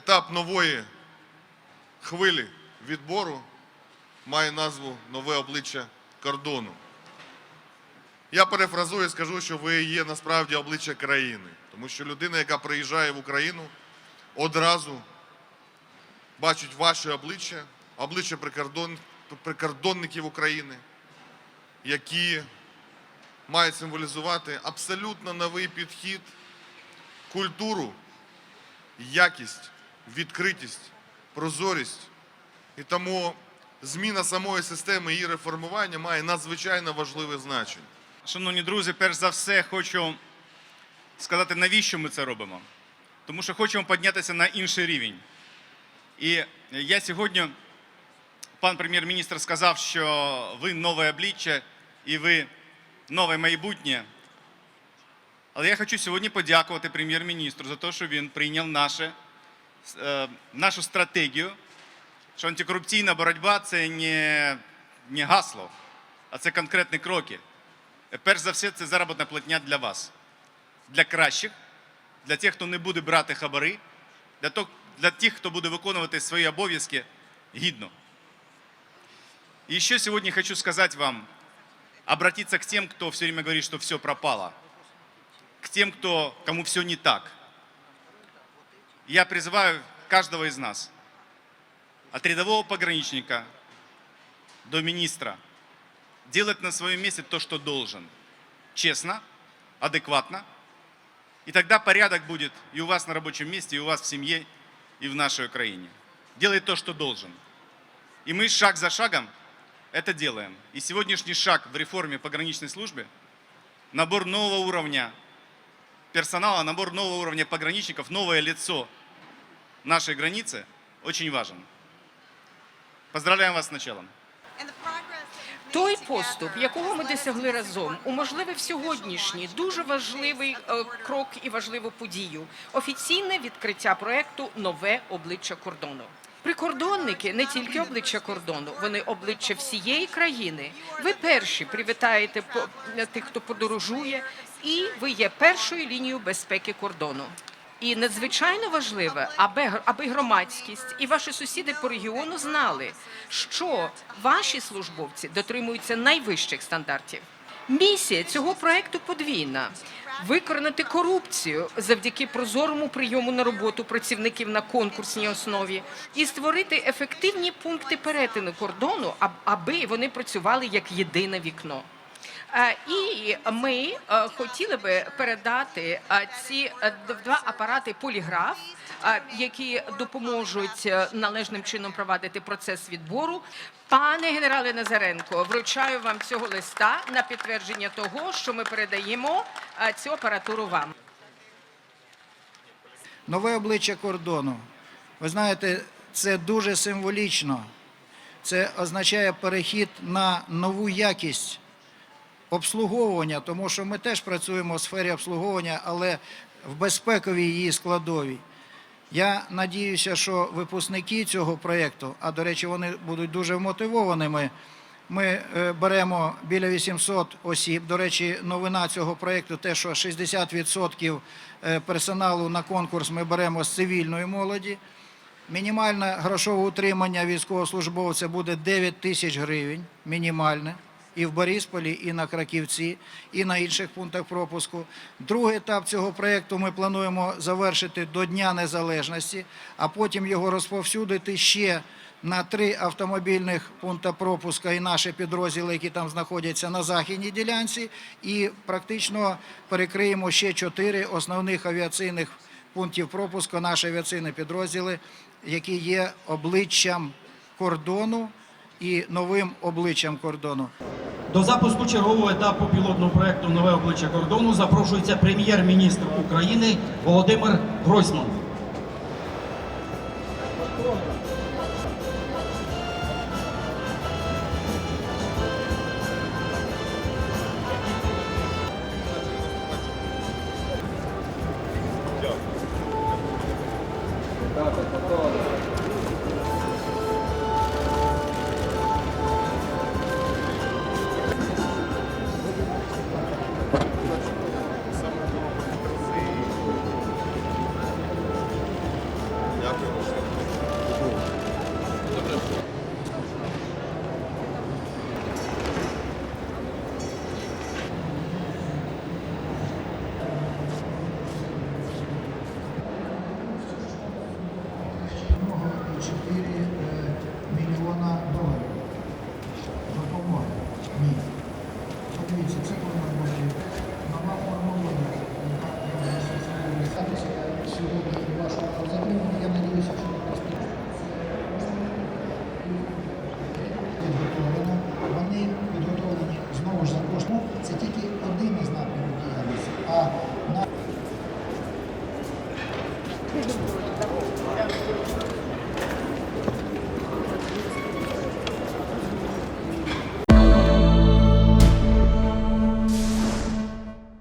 етап нової хвилі відбору має назву Нове обличчя кордону. Я перефразую і скажу, що ви є насправді обличчя країни, тому що людина, яка приїжджає в Україну, одразу бачить ваше обличчя, обличчя прикордон, прикордонників України, які мають символізувати абсолютно новий підхід, культуру, якість, відкритість, прозорість. І тому зміна самої системи її реформування має надзвичайно важливе значення. Шановні друзі, перш за все хочу сказати, навіщо ми це робимо. Тому що хочемо піднятися на інший рівень. І я сьогодні, пан прем'єр-міністр сказав, що ви нове обличчя і ви нове майбутнє. Але я хочу сьогодні подякувати прем'єр-міністру за те, що він прийняв наше, нашу стратегію, що антикорупційна боротьба це не, не гасло, а це конкретні кроки. Перш за все, це заробітна платня для вас, для кращих, для тих, хто не буде брати хабари, для, то, для тих, хто буде виконувати свої обов'язки гідно. И еще сегодня хочу сказать вам, обратиться к тем, кто все время говорит, что все пропало, к тем, кто, кому все не так. Я призываю каждого из нас, от рядового пограничника до министра, делать на своем месте то, что должен. Честно, адекватно. И тогда порядок будет и у вас на рабочем месте, и у вас в семье, и в нашей Украине. Делай то, что должен. И мы шаг за шагом это делаем. И сегодняшний шаг в реформе пограничной службы, набор нового уровня персонала, набор нового уровня пограничников, новое лицо нашей границы очень важен. Поздравляем вас с началом. Той поступ, якого ми досягли разом, уможливив сьогоднішній дуже важливий е, крок і важливу подію офіційне відкриття проекту Нове обличчя кордону. Прикордонники не тільки обличчя кордону, вони обличчя всієї країни. Ви перші привітаєте по- тих, хто подорожує, і ви є першою лінією безпеки кордону. І надзвичайно важливе, аби, аби громадськість і ваші сусіди по регіону знали, що ваші службовці дотримуються найвищих стандартів. Місія цього проекту подвійна: викоренити корупцію завдяки прозорому прийому на роботу працівників на конкурсній основі і створити ефективні пункти перетину кордону, аби вони працювали як єдине вікно. Е, І ми е, хотіли би передати е, ці два апарати поліграф, які допоможуть належним чином провадити процес відбору. Пане генерале Назаренко, вручаю вам цього листа на підтвердження того, що ми передаємо цю апаратуру вам. Нове обличчя кордону. Ви знаєте, це дуже символічно. Це означає перехід на нову якість обслуговування, тому що ми теж працюємо в сфері обслуговування, але в безпековій її складовій. Я надіюся, що випускники цього проєкту, а до речі, вони будуть дуже вмотивованими. Ми е, беремо біля 800 осіб. До речі, новина цього проєкту те, що 60% е, персоналу на конкурс ми беремо з цивільної молоді. Мінімальне грошове утримання військовослужбовця буде 9 тисяч гривень. Мінімальне. І в Борисполі, і на Краківці, і на інших пунктах пропуску. Другий етап цього проєкту ми плануємо завершити до Дня Незалежності, а потім його розповсюдити ще на три автомобільних пункти пропуска і наші підрозділи, які там знаходяться на західній ділянці, і практично перекриємо ще чотири основних авіаційних пунктів пропуску, наші авіаційні підрозділи, які є обличчям кордону і новим обличчям кордону. До запуску чергового етапу пілотного проекту Нове обличчя кордону запрошується прем'єр-міністр України Володимир Гройсман.